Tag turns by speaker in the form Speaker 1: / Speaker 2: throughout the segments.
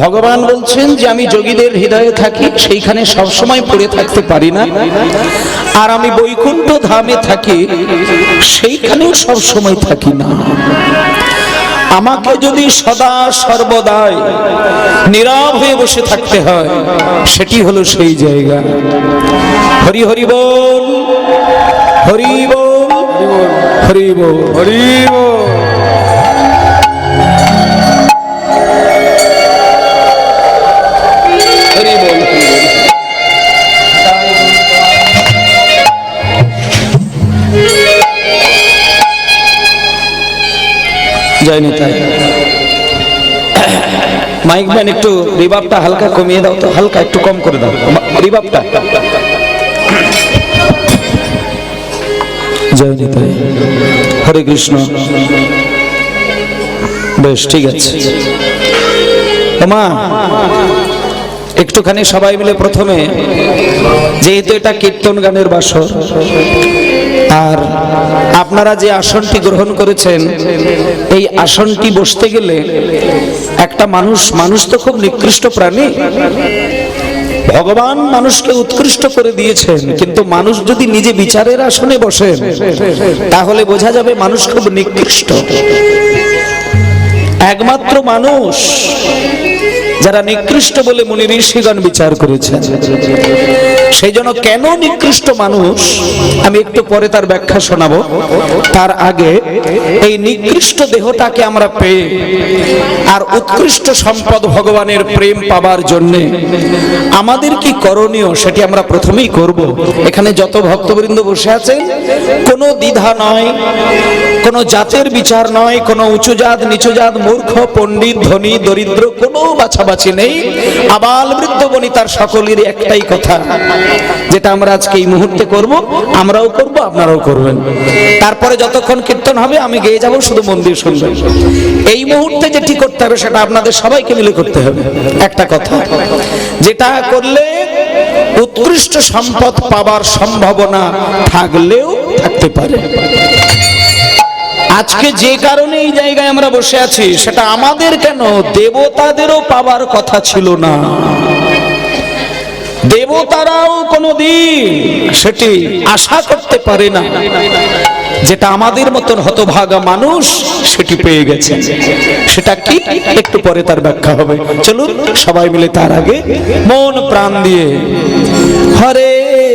Speaker 1: ভগবান বলছেন যে আমি যোগীদের হৃদয়ে থাকি, সেইখানে সবসময় পড়ে থাকতে পারি না। আর আমি বৈকুণ্ঠ ধামে থাকি, সেইখানেও সবসময় থাকি না। আমাকে যদি সদা সর্বদাই নীরব হয়ে বসে থাকতে হয়, সেটি হলো সেই জায়গা। হরি হরি বল হরি বল হরি বল
Speaker 2: হরি বল।
Speaker 1: জয় তাই। মাইক ম্যান একটু রিবাবটা হালকা কমিয়ে দাও তো, হালকা একটু কম করে দাও রিবাবটা জয় নিতাই হরে কৃষ্ণ। বেশ, ঠিক আছে। মা একটুখানি সবাই মিলে প্রথমে, যেহেতু এটা কীর্তন গানের বাসর, আর আপনারা যে আসনটি গ্রহণ করেছেন, এই আসনটি বসতে গেলে একটা মানুষ মানুষ তো খুব নিকৃষ্ট প্রাণী। ভগবান মানুষকে উৎকৃষ্ট করে দিয়েছেন, কিন্তু মানুষ যদি নিজে বিচারের আসনে বসেন, তাহলে বোঝা যাবে মানুষ খুব নিকৃষ্ট। একমাত্র মানুষ যারা নিকৃষ্ট বলে মুনি ঋষিগণ বিচার করেছেন। সেই জন্য কেন নিকৃষ্ট মানুষ? আমি একটু পরে তার ব্যাখ্যা শোনাবো। তার আগে, এই নিকৃষ্ট দেহটাকে আমরা পেয়ে আর উৎকৃষ্ট সম্পদ ভগবানের প্রেম পাবার জন্য আমাদের কি করণীয় সেটি আমরা প্রথমেই করব। এখানে যত ভক্তবৃন্দ বসে আছেন, কোনো দ্বিধা নয়, কোনো জাতের বিচার নয়, কোনো উঁচু জাত, নিচু জাত, মূর্খ, পণ্ডিত, ধনী, দরিদ্র, কোনো বাছাবাছি নেই, আবাল বৃদ্ধ বনিতার সকলেরই একটাই কথা, যেটা আমরা আজকে এই মুহূর্তে করব, আমরাও করব, আপনারাও করবেন। তারপরে যতক্ষণ কীর্তন হবে, আমি গেয়ে যাব, শুধু মন্দির শুনবেন। এই মুহূর্তে যেটি করতে হবে, সেটা আপনাদের সবাইকে মিলে করতে হবে। একটা কথা, যেটা করলে উৎকৃষ্ট সম্পদ পাবার সম্ভাবনা থাকলেও থাকতে পারে। আজকে যে কারণে এই জায়গায় আমরা বসে আছি, সেটা আমাদের কেন? দেবতাদেরও পাবার কথা ছিল না। দেবতারাও কোনোদিন সেটি আশা করতে পারে না। যেটা আমাদের মতন হতভাগা মানুষ, সেটি পেয়ে গেছে। সেটা কি? একটু পরে তার ব্যাখ্যা হবে। চলুন, সবাই মিলে তার আগে মন প্রাণ দিয়ে, হরে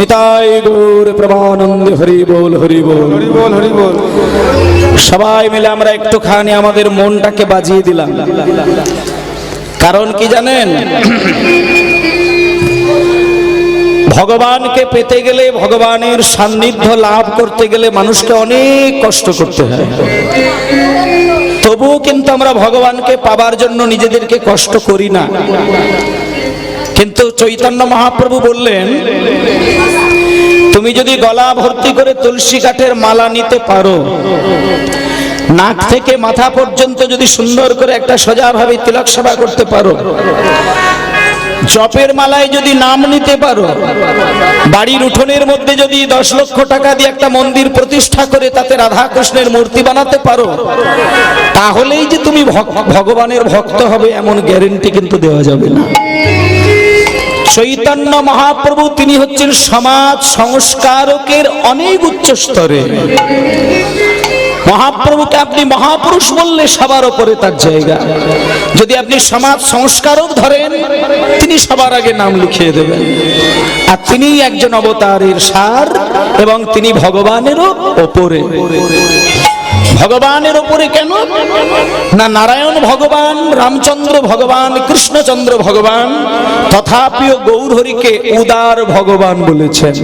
Speaker 1: নিতাই গৌর প্রভানন্দ হরি বল হরি বল।
Speaker 2: হরি বল হরি বল।
Speaker 1: সবাই মিলে আমরা একটুখানি আমাদের মনটাকে বাজিয়ে দিলাম। কারণ কি জানেন? ভগবানকে পেতে গেলে ভগবানের সান্নিধ্য লাভ করতে গেলে মানুষকে অনেক কষ্ট করতে হয়। তবুও কিন্তু আমরা ভগবানকে পাবার জন্য নিজেদেরকে কষ্ট করি না। কিন্তু চৈতন্য মহাপ্রভু বললেন, তুমি যদি গলা ভর্তি করে তুলসী কাঠের মালা নিতে পারো, নাক থেকে মাথা পর্যন্ত যদি সুন্দর করে একটা সোজাভাবে তিলক সেবা করতে পারো জপের মালায় যদি নাম নিতে পারো, বাড়ির উঠোনের মধ্যে যদি দশ লক্ষ টাকা দিয়ে একটা মন্দির প্রতিষ্ঠা করে তাতে রাধা কৃষ্ণের মূর্তি বানাতে পারো, তাহলেই যে তুমি ভগ- ভগবানের ভক্ত হবে এমন গ্যারেন্টি কিন্তু দেওয়া যাবে না। চৈতন্য মহাপ্রভু তিনি হচ্ছেন সমাজ সংস্কারকের অনেক উচ্চ স্তরে। মহাপ্রভুকে আপনি মহাপুরুষ বললে সবার ওপরে তার জায়গা। যদি আপনি সমাজ সংস্কারক ধরেন, তিনি সবার আগে নাম লিখিয়ে দেবেন। আর তিনি একজন অবতারের সার এবং তিনি ভগবানেরও ওপরে। ভগবানের ওপরে কেন? না নারায়ণ ভগবান, রামচন্দ্র ভগবান, কৃষ্ণচন্দ্র ভগবান তথাপিও গৌরহরিকে উদার ভগবান বলেছেন।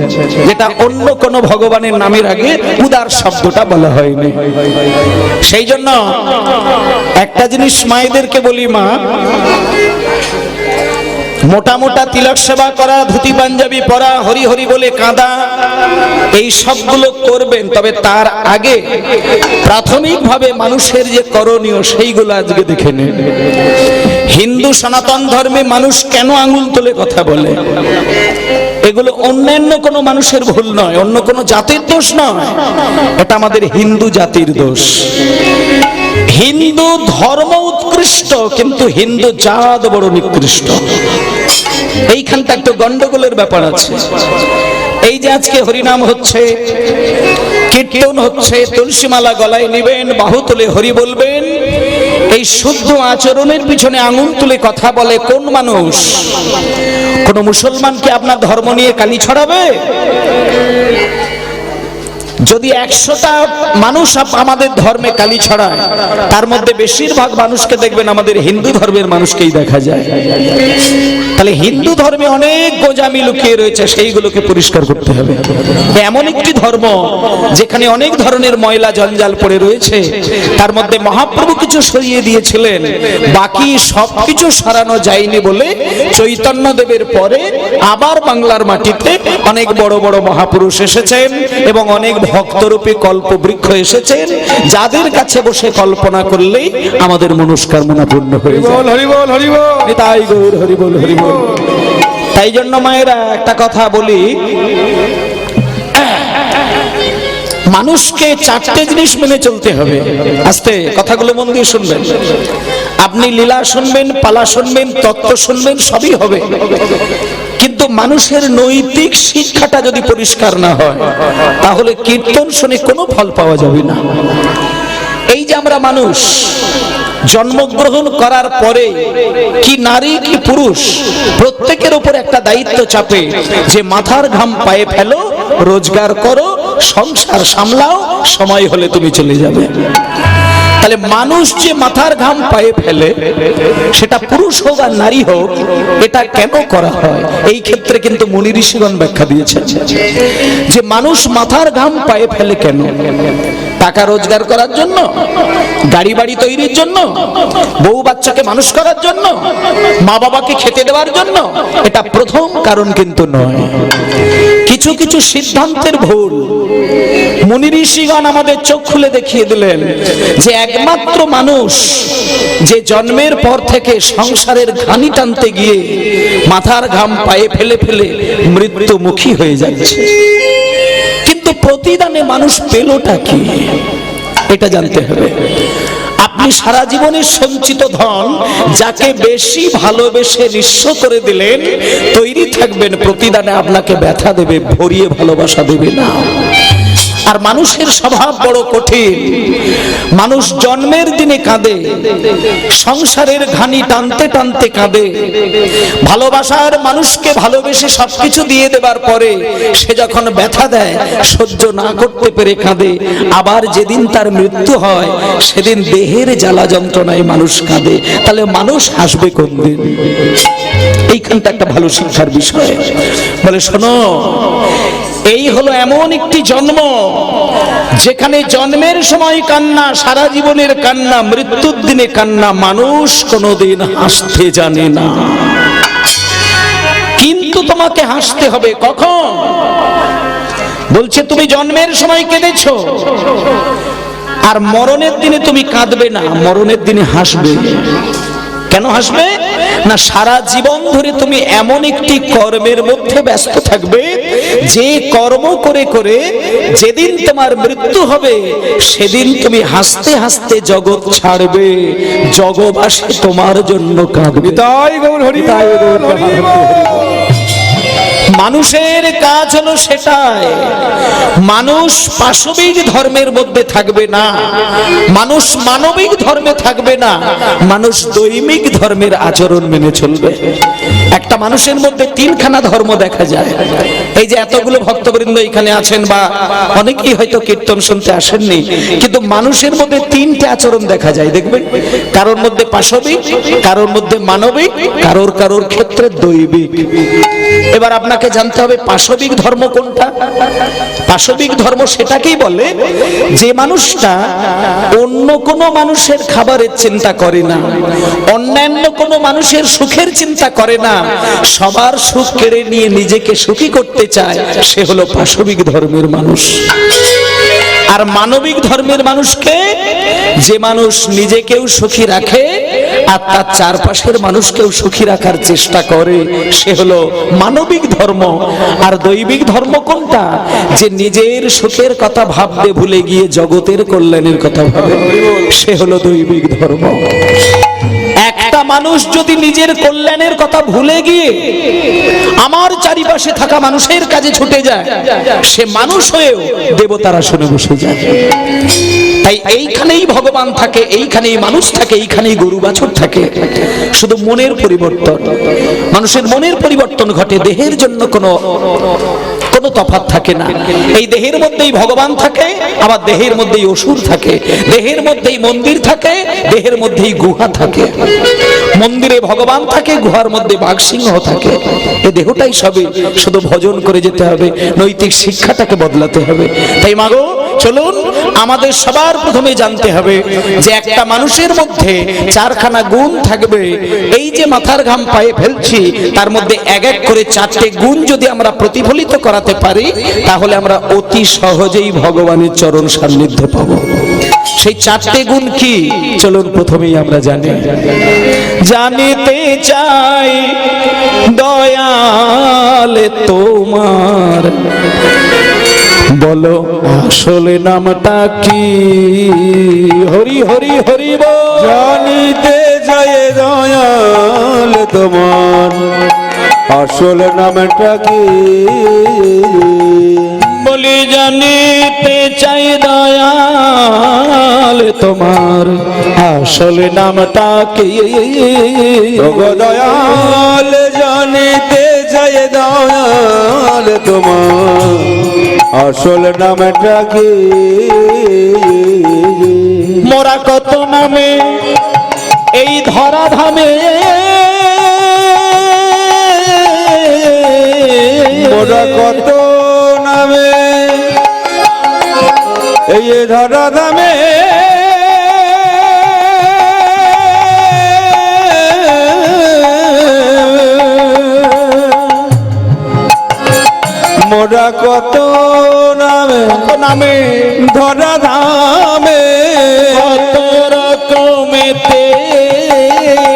Speaker 1: যেটা অন্য কোন ভগবানের নামের আগে উদার শব্দটা বলা হয়নি। সেই জন্য একটা জিনিস মায়েদেরকে বলি মা মোটা মোটা তিলক সেবা করা, ধুতি পাঞ্জাবি পরা, হরি হরি বলে কাঁদা। এই সবগুলো করবেন, তবে তার আগে প্রাথমিকভাবে মানুষের যে করণীয়, সেইগুলো আজকে দেখে নিন। হিন্দু সনাতন ধর্মে মানুষ কেন আঙুল তুলে কথা বলে? এগুলো অন্যান্য কোনো মানুষের ভুল নয়, অন্য কোনো জাতির দোষ নয়। এটা আমাদের হিন্দু জাতির দোষ। হিন্দু ধর্ম উৎকৃষ্ট, কিন্তু হিন্দু জাত বড় নিকৃষ্ট। এইখানটা একটু গন্ডগোলের ব্যাপার আছে। এই যে আজকে হরিনাম হচ্ছে, কীর্তন হচ্ছে, তুলসীমালা গলায় নেবেন, বাহু তুলে হরি বলবেন, এই শুদ্ধ আচরণের পিছনে আঙুল তুলে কথা বলে কোন মানুষ? কোন মুসলমান কি আপনার ধর্ম নিয়ে কালি ছড়াবে? যদি একশোটা মানুষ আমাদের ধর্মে কালি ছড়ায়, তার মধ্যে বেশিরভাগ মানুষকে দেখবেন আমাদের হিন্দু ধর্মের মানুষকেই দেখা যায়। তাহলে হিন্দু ধর্মে অনেক গোজামি লুকিয়ে রয়েছে, সেইগুলোকে পরিষ্কার করতে হবে। এমন একটি ধর্ম যেখানে অনেক ধরনের ময়লা জঞ্জাল পড়ে রয়েছে, তার মধ্যে মহাপ্রভু কিছু সরিয়ে দিয়েছিলেন, বাকি সবকিছু সরানো যায়নি বলে চৈতন্য দেবের পরে আবার বাংলার মাটিতে অনেক বড় বড় মহাপুরুষ এসেছেন এবং অনেক ভক্তরূপী কল্পবৃক্ষ এসেছেন। যাদের কাছে বসে কল্পনা করলেই আমাদের মনস্কামনা পূর্ণ হয়ে যায়। গৌর তাই জন্য মায়েরা একটা কথা বলি। মানুষকে চারটে জিনিস মেনে চলতে হবে। আস্তে কথাগুলো মন দিয়ে শুনবেন। আপনি লীলা শুনবেন পালা শুনবেন তত্ত্ব শুনবেন সবই হবে। কিন্তু মানুষের নৈতিক শিক্ষাটা যদি পরিষ্কার না হয়, তাহলে কীর্তন শুনে কোনো ফল পাওয়া যাবে না। এই যে আমরা মানুষ, জন্মগ্রহণ করার পরে কি নারী কি পুরুষ, প্রত্যেকের উপর একটা দায়িত্ব চাপে যে মাথার ঘাম পায়ে ফেলো, রোজগার করো, সংসার সামলাও, সময় হলে তুমি চলে যাবে। তাহলে মানুষ যে মাথার ঘাম পায়ে ফেলে, সেটা পুরুষ হোক আর নারী হোক, এটা কেন করা হয়? এই ক্ষেত্রে কিন্তু মনি ঋষিগণ ব্যাখ্যা দিয়েছে যে মানুষ মাথার ঘাম পায়ে ফেলে কেন? টাকা রোজগার করার জন্য, গাড়ি বাড়ি তৈরির জন্য, বউ বাচ্চাকে মানুষ করার জন্য, মা বাবাকে খেতে দেওয়ার জন্য, এটা প্রথম কারণ কিন্তু নয়। কিছু কিছু সিদ্ধান্তের ভুল। মুনি ঋষিগণ আমাদের চোখ খুলে দেখিয়ে দিলেন যে একমাত্র মানুষ যে জন্মের পর থেকে সংসারের ঘানি টানতে গিয়ে মাথার ঘাম পায়ে ফেলে ফেলে মৃত্যুমুখী হয়ে যাচ্ছে। প্রতিদানে মানুষ পেলটা কি? এটা জানতে হবে। আপনি সারা জীবনের সঞ্চিত ধন যাকে বেশি ভালোবেসে নিঃস্ব করে দিলেন, তৈরি থাকবেন, প্রতিদানে আপনাকে ব্যথা দেবে, ভরিয়ে ভালোবাসা দেবে না। আর মানুষের স্বভাব বড় কঠিন। মানুষ জন্মের দিনে কাঁদে, সংসারের ঘানি টানতে টানতে কাঁদে। ভালোবাসার মানুষকে ভালোবেসে সবকিছু দিয়ে দেবার পরে সে যখন ব্যথা দেয়, সহ্য না করতে পেরে কাঁদে। আবার যেদিন তার মৃত্যু হয়, সেদিন দেহের জ্বালা যন্ত্রণায় মানুষ কাঁদে। তাহলে মানুষ হাসবে কোন দিন? এইখানটা একটা ভালো শিক্ষার বিষয়। বলে, শোনো এই হলো এমন একটি জন্ম যেখানে জন্মের সময় কান্না, সারা জীবনের কান্না, মৃত্যুর দিনে কান্না, মানুষ কোনোদিন হাসতে জানে না। কিন্তু তোমাকে হাসতে হবে কখন? বলছে, তুমি জন্মের সময় কেঁদেছো আর মরণের দিনে তুমি কাঁদবে না। মরণের দিনে হাসবে? কেন হাসবে? না, সারা জীবন ধরে তুমি এমন একটি কর্মের মধ্যে ব্যস্ত থাকবে যে কর্ম করে করে যেদিন তোমার মৃত্যু হবে সেদিন তুমি হাসতে হাসতে জগৎ ছাড়বে। জগবাসী তোমার জন্য কাঁদবে।
Speaker 2: তাই গৌর হরি
Speaker 1: তাই গৌর
Speaker 2: হরি।
Speaker 1: মানুষের কাজ হলো সেটাই। মানুষ পাশবিক ধর্মের মধ্যে থাকবে না। মানুষ মানবিক ধর্মে থাকবে না। মানুষ দৈমিক ধর্মের আচরণ মেনে চলবে। একটা মানুষের মধ্যে তিনখানা ধর্ম দেখা যায়। এই যে এতগুলো ভক্তবৃন্দ এখানে আছেন বা অনেকেই হয়তো কীর্তন শুনতে আসেননি, কিন্তু মানুষের মধ্যে তিনটে আচরণ দেখা যায়, দেখবেন? কারোর মধ্যে পাশবিক, কারোর মধ্যে মানবিক, কারোর কারোর ক্ষেত্রে দৈবিক। এবার আপনাকে জানতে হবে পাশবিক ধর্ম কোনটা? পাশবিক ধর্ম সেটাকেই বলে যে মানুষটা অন্য কোনো মানুষের খাবারের চিন্তা করে না, অন্যান্য কোনো মানুষের সুখের চিন্তা করে না, সবার সুখ কেড়ে নিয়ে নিজেকে সুখী করতে চায়, সে হলো পাশবিক ধর্মের মানুষ। আর মানবিক ধর্মের মানুষকে যে মানুষ নিজেকেও সুখী রাখে আর তার চারপাশের মানুষকেও সুখী রাখার চেষ্টা করে। সে হলো মানবিক ধর্ম। আর দৈবিক ধর্ম কোনটা? যে নিজের সুখের কথা ভাবতে ভুলে গিয়ে জগতের কল্যাণের কথা ভাবে। সে হলো দৈবিক ধর্ম। একটা মানুষ যদি নিজের কল্যাণের কথা ভুলে গিয়ে আমার চারিপাশে থাকা মানুষের কাজে ছুটে যায়, সে মানুষ হয়েও দেবতারা শুনে বসে যায়। তাই এইখানেই ভগবান থাকে, এইখানেই মানুষ থাকে, এইখানেই গরু বাছুর থাকে। শুধু মনের পরিবর্তন। মানুষের মনের পরিবর্তন ঘটে, দেহের জন্য কোনো কোনো তফাৎ থাকে না। এই দেহের মধ্যেই ভগবান থাকে, আবার দেহের মধ্যেই অসুর থাকে। দেহের মধ্যেই মন্দির থাকে, দেহের মধ্যেই গুহা থাকে। মন্দিরে ভগবান থাকে, গুহার মধ্যে বাঘ সিংহ থাকে। এ দেহটাই সবে শুধু ভজন করে যেতে হবে, নৈতিক শিক্ষাটাকে বদলাতে হবে। তাই মাগো চলুন আমাদের সবার প্রথমে জানতে হবে যে একটা মানুষের মধ্যে চারখানা গুণ থাকবে। এই যে মাথার ঘাম পায়ে ফেলছি, তার মধ্যে এক এক করে চারটে গুণ যদি আমরা প্রতিফলিত করাতে পারি, তাহলে আমরা অতি সহজেই ভগবানের চরণ সান্নিধ্য পাব। সেই চারটে গুণ কি? চলুন প্রথমেই আমরা জানি। জানিতে চাই দয়াল তোমার বলো আসলে নামটা কি? হরি হরি হরি
Speaker 3: জানিতে যায় দয়াল তোমার। আসল নামটা কি?
Speaker 1: বলি জানিতে চাই দয়াল তোমার। আসলে নামটা কি?
Speaker 3: দয়াল জানিতে দয়াল তোমার আসল নামটা কি?
Speaker 1: মোরা কত নামে এই ধরা ধামে
Speaker 3: মোরা কত নামে এই ধরা কত নামে?
Speaker 1: নামে?
Speaker 3: ধরা ধামে।
Speaker 1: কত রকমেতে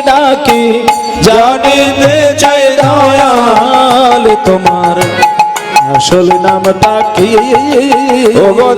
Speaker 1: ডাকি।
Speaker 3: জানিতে চাই
Speaker 1: দয়াল তোমার। আসল নামটা কি?
Speaker 3: ও গো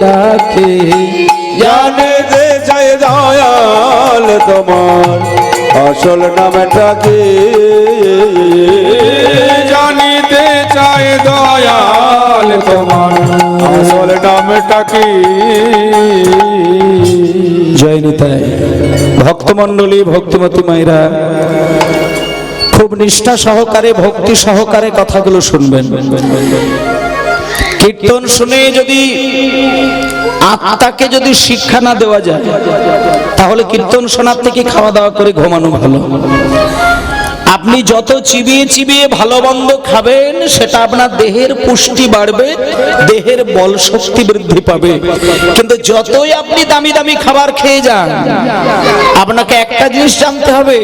Speaker 1: ডাকে
Speaker 3: জানে যে যায় দয়াল তোমার। আসল নামটা কি? জানিতে চাই দয়াল তোমার। আসল নামটা কি?
Speaker 1: জয় নিতাই। ভক্তমণ্ডলী ভক্তিমতী মায়েরা খুব নিষ্ঠা সহকারে ভক্তি সহকারে কথাগুলো শুনবেন। কীর্তন শুনে যদি আত্মাকে যদি শিক্ষা না দেওয়া যায়, তাহলে কীর্তন শোনার থেকে খাওয়া দাওয়া করে ঘুমানো ভালো। আপনি যত চিবিয়ে চিবিয়ে ভালো মন্দ খাবেন, সেটা আপনার দেহের পুষ্টি বাড়বে, দেহের বল শক্তি বৃদ্ধি পাবে। কিন্তু যতই আপনি দামি দামি খাবার খেয়ে যান, আপনাকে একটা জিনিস জানতে হবে,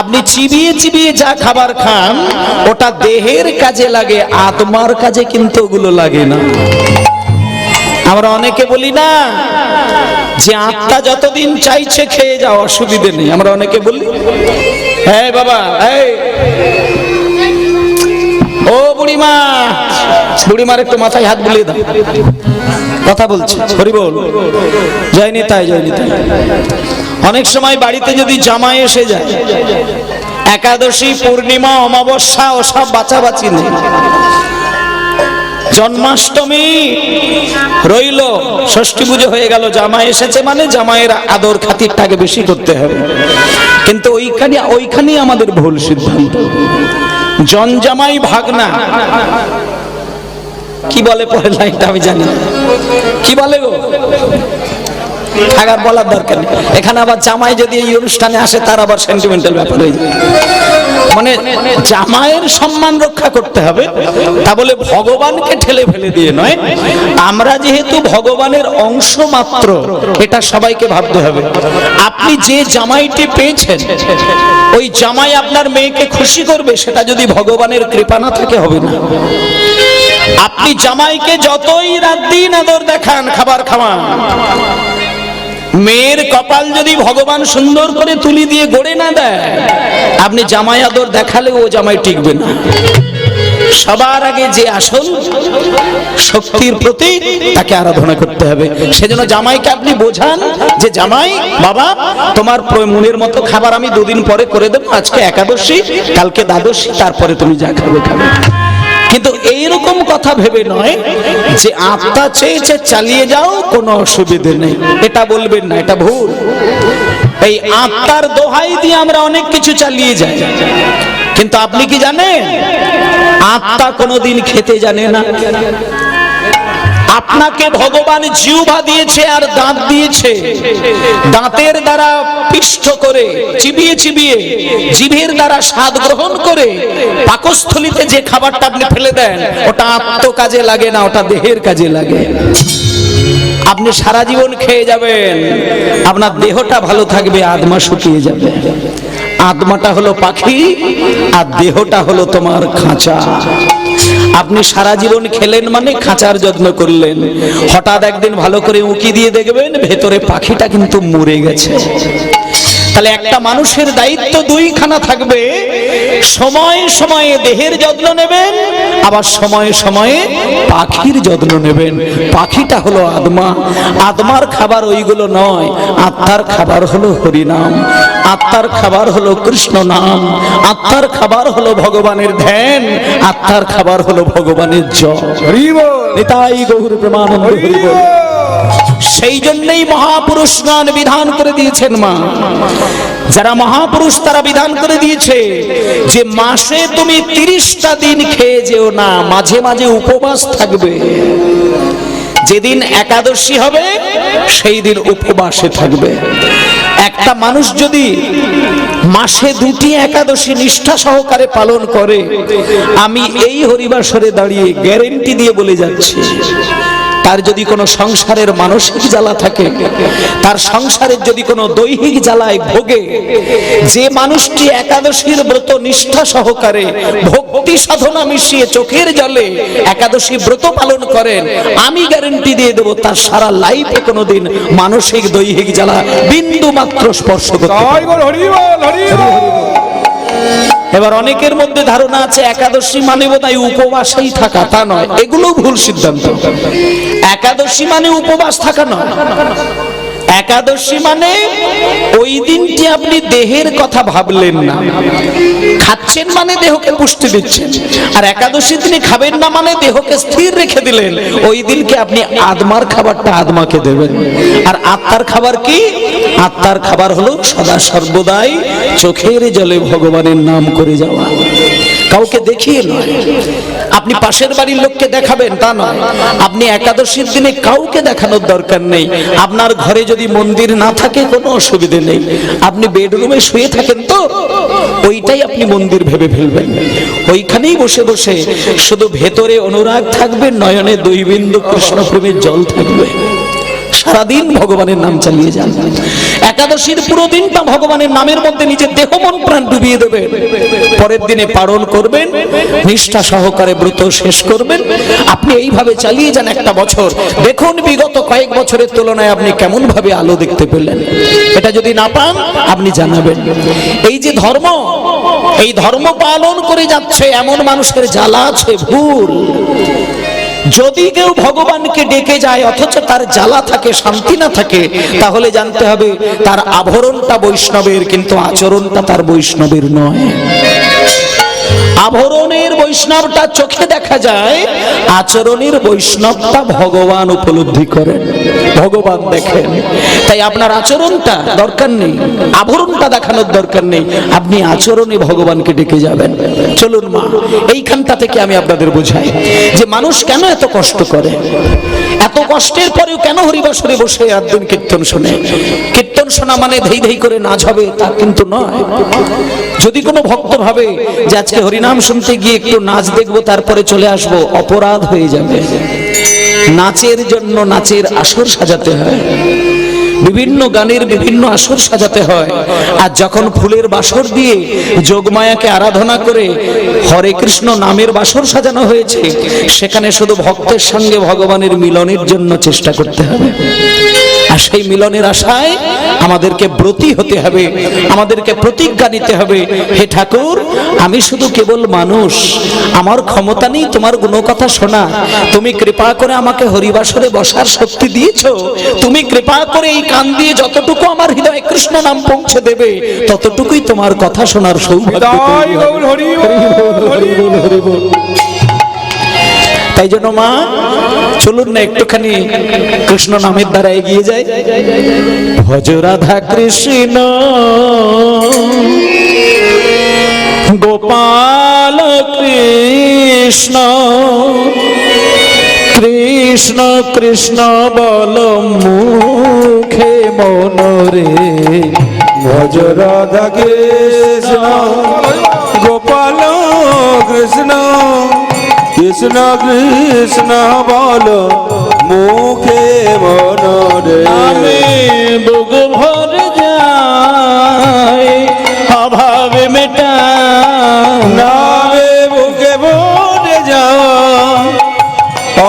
Speaker 1: আপনি চিবিয়ে চিবিয়ে যা খাবার খান, ওটা দেহের কাজে লাগে, আত্মার কাজে কিন্তু ওগুলো লাগে না। আমরা অনেকে বলি না, যে আত্মা যতদিন চাইছে খেয়ে যাও অসুবিধে নেই। আমরা অনেকে বলি হ্যাঁ বাবা, এই। ও বুড়িমা, বুড়িমার একটু মাথায় হাত বুলিয়ে দাও। কথা বলছি, হরি বল। যায়নি তাই যায়নি তাই। অনেক সময় বাড়িতে যদি জামাই এসে যায়, একাদশী, পূর্ণিমা, অমাবস্যা, ওসব বাঁচাবাচি নেই। জন্মাষ্টমী রইল, ষষ্ঠী পুজো হয়ে গেল, জামাই এসেছে মানে জামাইয়ের আদর খাতিরটাকে বেশি করতে হবে। কিন্তু ওইখানে, ওইখানেই আমাদের ভুল সিদ্ধান্ত। জনজামাই ভাগনা। কি বলে পরে লাইনটা আমি জানি কি বলে গো? থাকার বলার দরকার নেই। এখানে আবার জামাই যদি এই অনুষ্ঠানে আসে, তার আবার সেন্টিমেন্টাল ব্যাপার হয়ে যায় মানে জামাইয়ের সম্মান রক্ষা করতে হবে। তা বলে ভগবানকে ঠেলে ফেলে দিয়ে নয়, আমরা যেহেতু ভগবানের অংশ মাত্র, এটা সবাইকে ভাবতে হবে। আপনি যে জামাইটি পেয়েছেন, ওই জামাই আপনার মেয়েকে খুশি করবে, সেটা যদি ভগবানের কৃপা না থাকে, হবে না। আপনি জামাইকে যতই রাত দিন আদর দেখান, খাবার খাওয়ান মেয়ের কপাল যদি ভগবান সুন্দর করে তুলি দিয়ে গড়ে না দেয়, আপনি জামাই আদর দেখালে ও জামাই টিকবে না। সবার আগে যে আসল শক্তির প্রতি তাকে আরাধনা করতে হবে। সেজন্য জামাইকে আপনি বোঝান যে, জামাই, বাবা, তোমার মনের মতো খাবার আমি দুদিন পরে করে দেবো। আজকে একাদশী, কালকে দ্বাদশী, তারপরে তুমি যা খাবে খাবে। কিন্তু এইরকম কথা ভেবে নয় যে আত্মা চেয়েছে চালিয়ে যাও, কোনো অসুবিধে নেই। এটা বলবেন না, এটা ভুল। এই আত্মার দোহাই দিয়ে আমরা অনেক কিছু চালিয়ে যাই। কিন্তু আপনি কি জানেন? আত্মা কোনোদিন খেতে জানে না। আপনাকে ভগবান জিহ্বা দিয়েছে আর দাঁত দিয়েছে। দাঁতের দ্বারা পিষ্ট করে, চিবিয়ে চিবিয়ে, জিভের দ্বারা স্বাদ গ্রহণ করে পাকস্থলিতে যে খাবারটা আপনি ফেলে দেন, ওটা আত্ম কাজে লাগে না, ওটা দেহের কাজে লাগে। আপনি সারা জীবন খেয়ে যাবেন, আপনার দেহটা ভালো থাকবে, আত্মা শুকিয়ে যাবে। আত্মাটা হলো পাখি আর দেহটা হলো তোমার খাঁচা। আপনি সারা জীবন খেলেন মানে খাঁচার যত্ন করলেন। হঠাৎ একদিন ভালো করে উঁকি দিয়ে দেখবেন ভেতরে পাখিটা কিন্তু মরে গেছে। তাহলে একটা মানুষের দায়িত্ব দুইখানা থাকবে। সময় সময়ে দেহের যত্ন নেবেন আবার সময়ে সময়ে পাখির যত্ন নেবেন। পাখিটা হলো আত্মা আত্মার খাবার ওইগুলো নয় আত্মার খাবার হলো হরিনাম। আত্মার খাবার হলো কৃষ্ণ নাম। আত্মার খাবার হলো ভগবানের ধ্যান। আত্মার খাবার হলো ভগবানের
Speaker 2: বল
Speaker 1: নিতাই গৌর প্রেমানন্দ হরি বল। সেই জন্যই মহাপুরুষ গান বিধান করে দিয়েছেন মা। যারা মহাপুরুষ তারা বিধান করে দিয়েছে যে মাসে তুমি তিরিশটা দিন খেয়ে যেও না, মাঝে মাঝে উপবাস থাকবে। যেদিন একাদশী হবে, সেই দিন উপবাসে থাকবে। একটা মানুষ যদি মাসে দুটি একাদশী নিষ্ঠা সহকারে পালন করে, আমি এই হরিবাসরে দাঁড়িয়ে গ্যারেন্টি দিয়ে বলে যাচ্ছি তার যদি কোনো সংসারের মানসিক জ্বালা থাকে, তার সংসারের যদি কোনো দৈহিক জ্বালায় ভোগে, যে মানুষটি একাদশীর ব্রত নিষ্ঠা সহকারে, ভক্তি সাধনা মিশিয়ে চোখের জলে একাদশী ব্রত পালন করেন, আমি গ্যারেন্টি দিয়ে দেব তার সারা লাইফে কোনোদিন মানসিক দৈহিক জ্বালা বিন্দু মাত্র স্পর্শ করতে এবার অনেকের মধ্যে ধারণা আছে একাদশী মানে বোধহয় উপবাসেই থাকা, তা নয়। এগুলো ভুল সিদ্ধান্ত। একাদশী মানে উপবাস থাকা নয়। একাদশী মানে ওই দিনটি আপনি দেহের কথা ভাবলেন না। খাচ্ছেন মানে দেহকে পুষ্টি দিচ্ছেন। আর একাদশী দিনে খাবেন না মানে দেহকে স্থির রেখে দিলেন। ওই দিনকে আপনি আদমার খাবারটা আদমাকে দেবেন। আর আত্মার খাবার কি? আত্মার খাবার হলো সদা সর্বদাই চোখের জলে ভগবানের নাম করে যাওয়া। কাউকে দেখিয়ে নয়। আপনি পাশের বাড়ির লোককে দেখাবেন, তা নয়। আপনি একাদশীর দিনে কাউকে দেখানোর দরকার নেই। আপনার ঘরে যদি মন্দির না থাকে, কোনো অসুবিধে নেই। আপনি বেডরুমে শুয়ে থাকেন তো, ওইটাই আপনি মন্দির ভেবে ফেলবেন। ওইখানেই বসে বসে শুধু ভেতরে অনুরাগ থাকবে, নয়নে দুই বিন্দু কৃষ্ণ প্রেমের জল থাকবে। সারাদিন ভগবানের নাম চালিয়ে যান। একাদশীর পুরো দিনটা ভগবানের নামের মধ্যে নিজের দেহ মন প্রাণ ডুবিয়ে দেবেন। পরের দিনে পালন করবেন, নিষ্ঠা সহকারে ব্রত শেষ করবেন। আপনি এইভাবে চালিয়ে যান একটা বছর। দেখুন, বিগত কয়েক বছরের তুলনায় আপনি কেমন ভাবে আলো দেখতে পেলেন। এটা যদি না পান, আপনি জানাবেন। এই যে ধর্ম, এই ধর্ম পালন করে যাচ্ছে এমন মানুষের জ্বালা আছে ভুল। যদি কেউ ভগবানকে ডেকে যায়, অথচ তার জ্বালা থাকে, শান্তি না থাকে, তাহলে জানতে হবে তার আভরণটা বৈষ্ণবের, কিন্তু আচরণটা তার বৈষ্ণবের নয়। আভরণের বৈষ্ণবটা চোখে দেখা যায়, আচরণের বৈষ্ণবটা ভগবান উপলব্ধি করেন, ভগবান দেখেন। তাই আপনার আচরণটা দরকার নেই, আভরণটা দেখানোর দরকার নেই, আপনি আচরণে ভগবানকে ডেকে যাবেন। চলুন মা, এইখানটা থেকে আমি আপনাদের বোঝাই যে মানুষ কেন এত কষ্ট করে? এত কষ্টের পরেও কেন হরিবাসরে বসে রাত দিন কীর্তন শোনে? কীর্তন শোনা মানে ধেই ধেই করে নাচ হবে, তা কিন্তু নয়। যদি কোনো ভক্ত ভাবে যে আজকে হরিনাম শুনতে গিয়ে একটু নাচ দেখব, তারপরে চলে আসব। অপরাধ হয়ে যাবে। নাচের জন্য নাচের আসর সাজাতে হয়। বিভিন্ন গানের বিভিন্ন আসর সাজাতে হয়। আর যখন ফুলের বাসর দিয়ে যোগমায়াকে আরাধনা করে হরে কৃষ্ণ নামের বাসর সাজানো হয়েছে, সেখানে শুধু ভক্তের সঙ্গে ভগবানের মিলনের জন্য চেষ্টা করতে হবে। আর সেই মিলনের আশায় আমাদেরকে ব্রতী হতে হবে আমাদেরকে প্রতিজ্ঞা নিতে হবে। হে ঠাকুর আমি শুধু কেবল মানুষ আমার ক্ষমতা নেই তোমার গুণকথা শোনা। তুমি কৃপা করে আমাকে হরিবাসরে বসার শক্তি দিয়েছ। তুমি কৃপা করে এই কান দিয়ে যতটুকু আমার হৃদয়ে কৃষ্ণ নাম পৌঁছে দেবে ততটুকুই তোমার কথা শোনার সৌভাগ্য তাই জন্য মা, চলুন না একটুখানি কৃষ্ণ নামের দ্বারা এগিয়ে যায় ভজ রাধা কৃষ্ণ, গোপাল কৃষ্ণ কৃষ্ণ কৃষ্ণ বল মুখে মনরে
Speaker 3: ভজ রাধা কৃষ্ণ, গোপাল কৃষ্ণ কৃষ্ণ কৃষ্ণ বল মুখে মনরে
Speaker 1: আমি বুক ভর যায় অভাব মেটা
Speaker 3: নামে বুকে ভরে যাও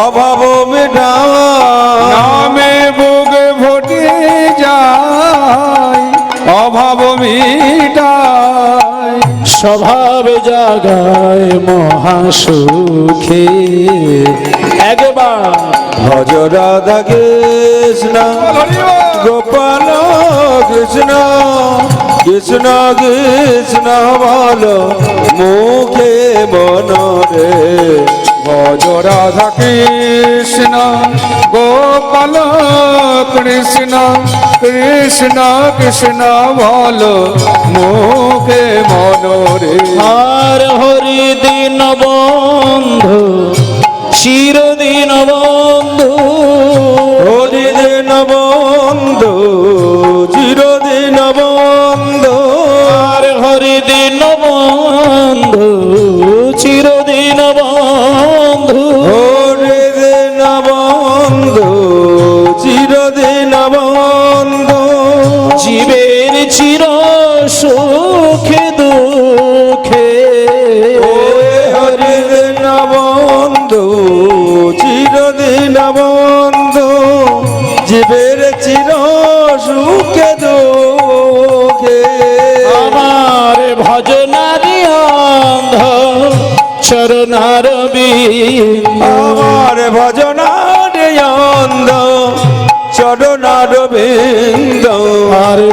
Speaker 3: অভাব মেটাও
Speaker 2: নামে বুকে ভোটে যায় অভাব মিটায়
Speaker 1: স্বভাব জাগায় মহাসুখে। একবার
Speaker 3: ভজ রাধা কৃষ্ণ গোপাল কৃষ্ণ কৃষ্ণ কৃষ্ণ বল মুখে মনরে
Speaker 2: ভজ রাধা কৃষ্ণ, গোপাল কৃষ্ণ কৃষ্ণ কৃষ্ণ ভালো মুখে মনোরে।
Speaker 1: আর হরি দিন বন্ধু চিরদিন বন্ধু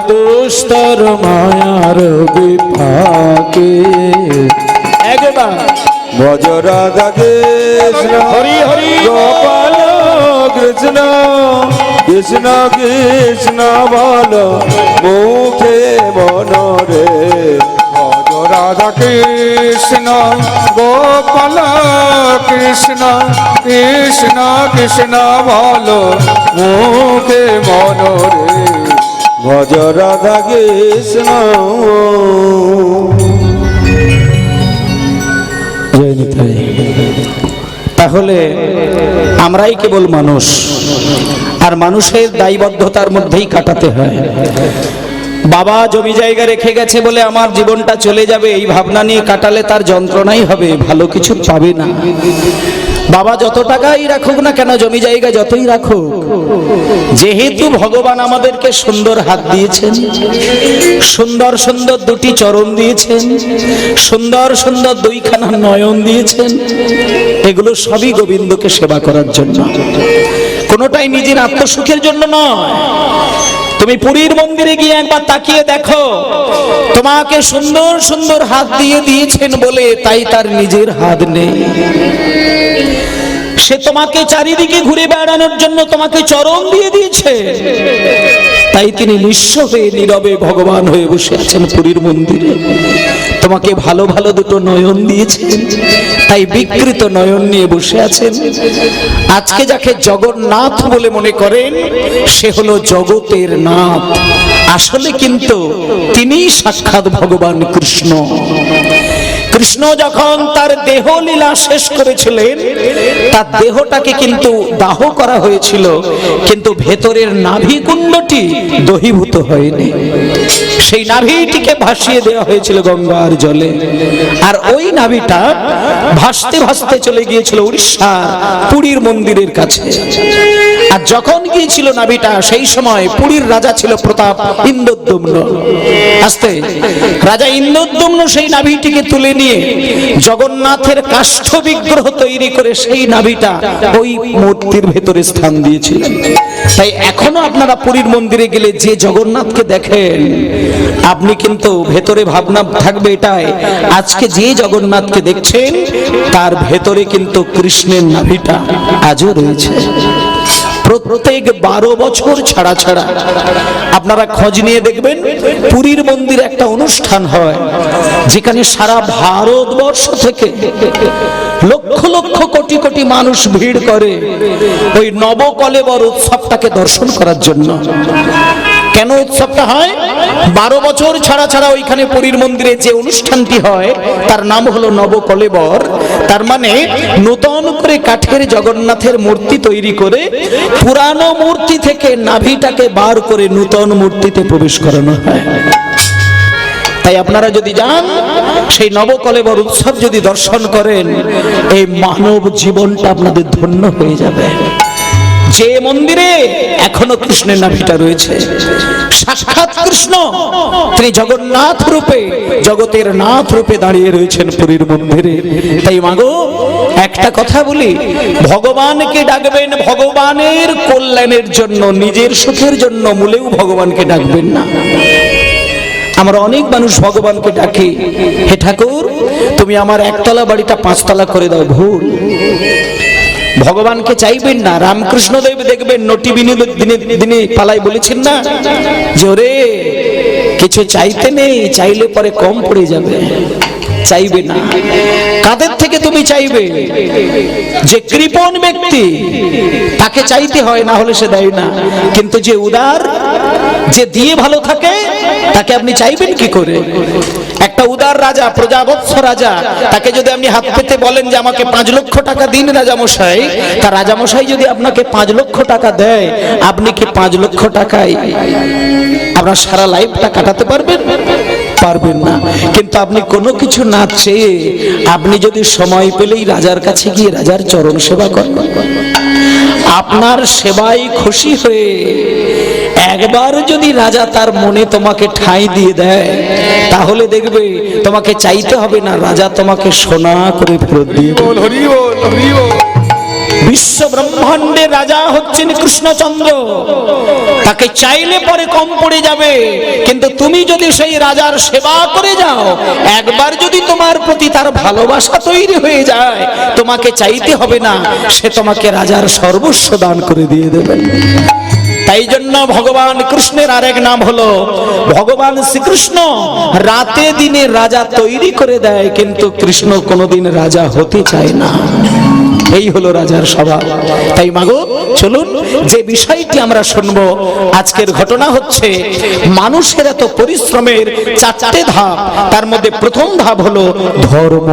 Speaker 1: দুস্তর মায়ার বিপাকে। একবার।
Speaker 3: ভজ রাধা কৃষ্ণ
Speaker 1: হরি হরি।
Speaker 3: গোপাল কৃষ্ণ কৃষ্ণ কৃষ্ণ বল মুখে মনরে।
Speaker 2: ভজ রাধা কৃষ্ণ গোপাল কৃষ্ণ কৃষ্ণ কৃষ্ণ বল মুখে মনোরে।
Speaker 3: ভজ রাধা কৃষ্ণ
Speaker 1: তাহলে আমরাই কেবল মানুষ, আর মানুষের দায়বদ্ধতার মধ্যেই কাটাতে হয়। বাবা জমি জায়গা রেখে গেছে বলে আমার জীবনটা চলে যাবে, এই ভাবনা নিয়ে কাটালে তার যন্ত্রণাই হবে, ভালো কিছু পাবে না। বাবা, যত টাকাই রাখুক না কেন, জমি জায়গা যতই রাখুক, যেহেতু ভগবান আমাদেরকে সুন্দর হাত দিয়েছেন, সুন্দর সুন্দর দুটি চরণ দিয়েছেন, সুন্দর সুন্দর দুইখানা নয়ন দিয়েছেন, এগুলো সবই গোবিন্দকে সেবা করার জন্য। কোনোটাই নিজের আত্মসুখের জন্য নয়। তুমি পুরীর মন্দিরে গিয়ে একবার তাকিয়ে দেখো, তোমাকে সুন্দর সুন্দর হাত দিয়ে দিয়েছেন বলে তাই তার নিজের হাত নেই। সে তোমাকে চারিদিকে ঘুরে বেড়ানোর জন্য তোমাকে চরম দিয়ে দিয়েছে। তাই তিনি নিঃস্ব হয়ে নীরবে ভগবান হয়ে বসে আছেন পুরীর মন্দিরে। তোমাকে ভালো ভালো দুটো নয়ন দিয়েছেন, তাই বিকৃত নয়ন নিয়ে বসে আছেন। আজকে যাকে জগন্নাথ বলে মনে করেন, সে হলো জগতের নাথ। আসলে কিন্তু তিনিই সাক্ষাৎ ভগবান কৃষ্ণ। কৃষ্ণ যখন তার দেহ লীলা শেষ করেছিলেন, তার দেহটাকে কিন্তু দাহ করা হয়েছিল, কিন্তু ভেতরের নাভি কুণ্ডটি দহিভূত হয়নি। সেই নাভিটিকে ভাসিয়ে দেওয়া হয়েছিল গঙ্গার জলে, আর ওই নাভিটা ভাসতে ভাসতে চলে গিয়েছিল উড়িষ্যার পুরীর মন্দিরের কাছে। আর যখন গিয়েছিল নাভিটা সেই সময় পুরীর রাজা ছিল প্রতাপ ইন্দ্রদ্যুম্ন আস্তে, রাজা ইন্দ্রদ্যুম্ন সেই নাভিটিকে তুলে নিয়ে জগন্নাথের কাষ্ঠ বিগ্রহ তৈরি করে সেই নাভিটা ওই মূর্তির ভেতরে স্থান দিয়েছিলেন তাই এখনও আপনারা পুরীর মন্দিরে গেলে যে জগন্নাথকে দেখেন, আপনি কিন্তু ভেতরে ভাবনা থাকবে এটাই, আজকে যে জগন্নাথকে দেখছেন, তার ভেতরে কিন্তু কৃষ্ণের নাভিটা আজও রয়েছে। প্রত্যেক বারো বছর ছাড়া ছাড়া। আপনারা খোঁজ নিয়ে দেখবেন, পুরীর মন্দির একটা অনুষ্ঠান হয়, যেখানে সারা ভারতবর্ষ থেকে লক্ষ লক্ষ কোটি কোটি মানুষ ভিড় করে ওই নবকলেবর উৎসবটাকে দর্শন করার জন্য। কেন উৎসবটা হয়? বারো বছর ছাড়া ছাড়া ওইখানে পুরীর মন্দিরে যে অনুষ্ঠানটি হয়, তার নাম হলো নবকলেবর। তার মানে নূতন করে কাঠের জগন্নাথের মূর্তি তৈরি করে পুরানো মূর্তি থেকে নাভিটাকে বার করে নূতন মূর্তিতে প্রবেশ করানো হয়। তাই আপনারা যদি যান, সেই নবকলেবর উৎসব যদি দর্শন করেন, এই মানব জীবনটা আপনাদের ধন্য হয়ে যাবে। যে মন্দিরে এখনও কৃষ্ণের নাভিটা রয়েছে, সাক্ষাৎ কৃষ্ণ। তিনি জগন্নাথ রূপে, জগতের নাথ রূপে দাঁড়িয়ে রয়েছেন পুরীর মন্দিরে। তাই মাগো, একটা কথা বলি, ভগবানকে ডাকবেন ভগবানের কল্যাণের জন্য, নিজের সুখের জন্য মূলেও ভগবানকে ডাকবেন না। আমরা অনেক মানুষ ভগবানকে ডাকি। হে ঠাকুর, তুমি আমার একতলা বাড়িটা পাঁচতলা করে দাও, ভুল। ভগবানকে চাইবেন না রামকৃষ্ণ দেব দেখবেন, নটি দিনে দিনে পালাই বলেছেন না? ওরে, কিছু চাইতে নেই, চাইলে পরে কম পড়ে যাবে। চাইবে না। কাদের থেকে তুমি চাইবে? যে কৃপণ ব্যক্তি, তাকে চাইতে হয়, না হলে সে দেয় না। কিন্তু যে উদার, যে দিয়ে ভালো থাকে, তাকে আপনি চাইবেন কি করে? একটা উদার রাজা, প্রজাবৎস রাজা, তাকে যদি আপনি হাত পেতে বলেন যে আমাকে পাঁচ লক্ষ টাকা দিন রাজামশাই, তা রাজামশাই যদি আপনাকে পাঁচ লক্ষ টাকা দেয়, আপনি কি পাঁচ লক্ষ টাকায় আপনার সারা লাইফটা কাটাতে পারবেন? পারবেন না। কিন্তু আপনি কোনো কিছু না চেয়ে আপনি যদি সময় পেলেই রাজার কাছে গিয়ে রাজার চরণ সেবা করেন। আপনার সেবায় খুশি হয়ে একবার যদি রাজা তার মনে তোমাকে ঠাঁই দিয়ে দেয়, তাহলে দেখবে তোমাকে চাইতে হবে না, রাজা তোমাকে সোনা করে ফেরত দিয়ে বিশ্ব ব্রহ্মাণ্ডের রাজা হচ্ছেন কৃষ্ণচন্দ্র। তাকে চাইলে পরে কম পড়ে যাবে, কিন্তু তুমি যদি সেই রাজার সেবা করে যাও, একবার যদি তোমার প্রতি তার ভালোবাসা তৈরি হয়ে যায়, তোমাকে চাইতে হবে না, সে তোমাকে রাজার সর্বস্ব দান করে দিয়ে দেবেন তাই জন্য ভগবান কৃষ্ণের আরেক নাম হলো, ভগবান শ্রীকৃষ্ণ রাতে দিনে রাজা তৈরি করে দেয়, কিন্তু কৃষ্ণ কোনোদিন রাজা হতে চায় না। এই হলো রাজার সভা। তাই মাগো, চলুন যে বিষয়টি আমরা শুনব, আজকের ঘটনা হচ্ছে মানুষের এত পরিশ্রমের চারটে ধাপ, তার মধ্যে প্রথম ধাপ হলো ধর্ম।